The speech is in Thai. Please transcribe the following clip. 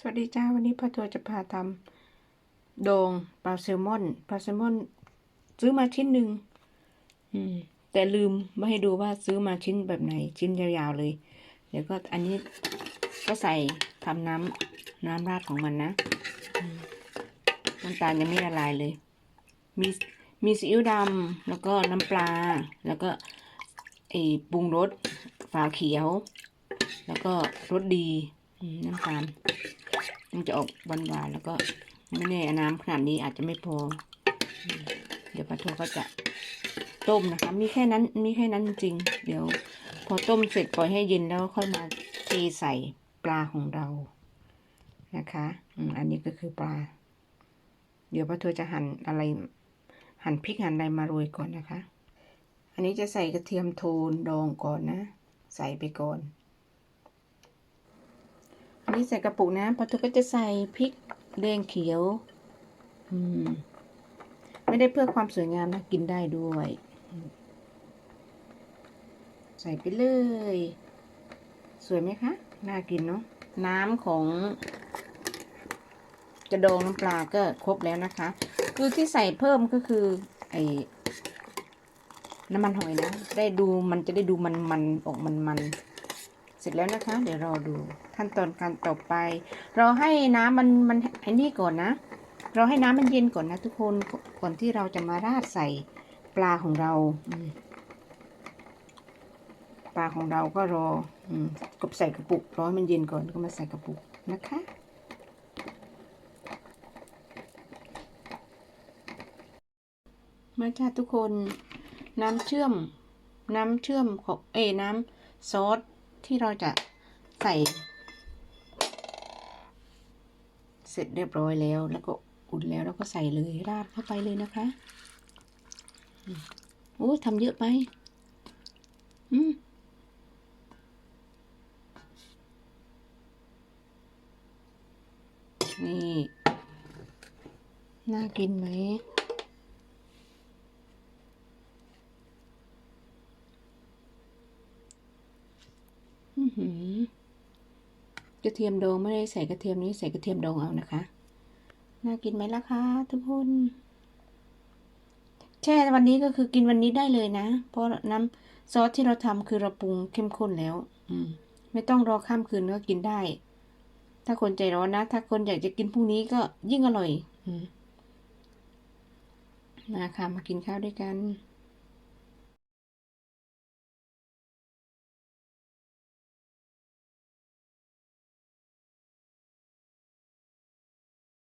สวัสดีจ้าวันนี้พ่อทัวจะพาทำโดงปลาแซลมอนปลาแซลมอน ซื้อมาชิ้นหนึ่งอืมแต่ลืมไม่ให้ดูว่าซื้อมาชิ้นแบบไหน ชิ้นยาวๆเลย เดี๋ยวก็อันนี้ก็ใส่ทำน้ำน้ำราดของมันนะน้ำตาลยังไม่ละลายเลย มีมีซีอิ๊วดำแล้วก็น้ำปลา แล้วก็ไอ้ปรุงรสฝาเขียว แล้วก็รสดีน้ำตาล มันจะออกหวานๆแล้วก็ไม่แน่น้ำขนาดนี้อาจจะไม่พอ เดี๋ยวปลาทูก็จะต้มนะคะ มีแค่นั้น มีแค่นั้นจริง เดี๋ยว พอต้มเสร็จปล่อยให้เย็นแล้วค่อยมาเทใส่ปลาของเรานะคะอันนี้ก็คือปลา เดี๋ยวปลาทูจะหั่นอะไร หั่นพริกหั่นอะไรมาโรยก่อนนะคะ อันนี้จะใส่กระเทียมโทนดองก่อนนะ ใส่ไปก่อน นนี้ใส่กระปุกนะปลาทูก็จะใส่พริกแดงเขียว อืม ไม่ได้เพื่อความสวยงามนะกินได้ด้วย ใส่ไปเลย สวยไหมคะ น่ากินเนาะน้ำของกระดองน้ำปลาก็ครบแล้วนะคะ คือที่ใส่เพิ่มก็คือ ไอ้น้ำมันหอยนะ ได้ดูมันจะได้ดูมันมันๆออกมันมันๆ เสร็จแล้วนะคะ เดี๋ยวรอดูขั้นตอนการต่อไป เราให้น้ำมันมันไอ้นี่ก่อนนะ เราให้น้ำมันเย็นก่อนนะทุกคนก่อนที่เราจะมาราดใส่ปลาของเราปลาของเราก็รออืกบใส่กระปุกรอให้มันเย็นก่อนก็มาใส่กระปุกนะคะมาจ้าทุกคนน้ำเชื่อม น้ำเชื่อมของเอ้น้ำซอส ที่เราจะใส่ เสร็จเรียบร้อยแล้ว แล้วก็อุ่นแล้วแล้วก็ใส่เลยราดเข้าไปเลยนะคะโอ้ทำเยอะไป อืมนี่ น่ากินไหม อื้อหือ กระเทียมดองไม่ได้ใส่กระเทียมนี้ใส่กระเทียมดองเอานะคะ น่ากินไหมล่ะคะทุกคนแช่วันนี้ก็คือกินวันนี้ได้เลยนะ เพราะน้ำซอสที่เราทำคือเราปรุงเข้มข้นแล้ว อืม ไม่ต้องรอข้ามคืนก็กินได้ ถ้าคนใจร้อนนะ ถ้าคนอยากจะกินพรุ่งนี้ก็ยิ่งอร่อย อืมมาค่ะมากินข้าวด้วยกัน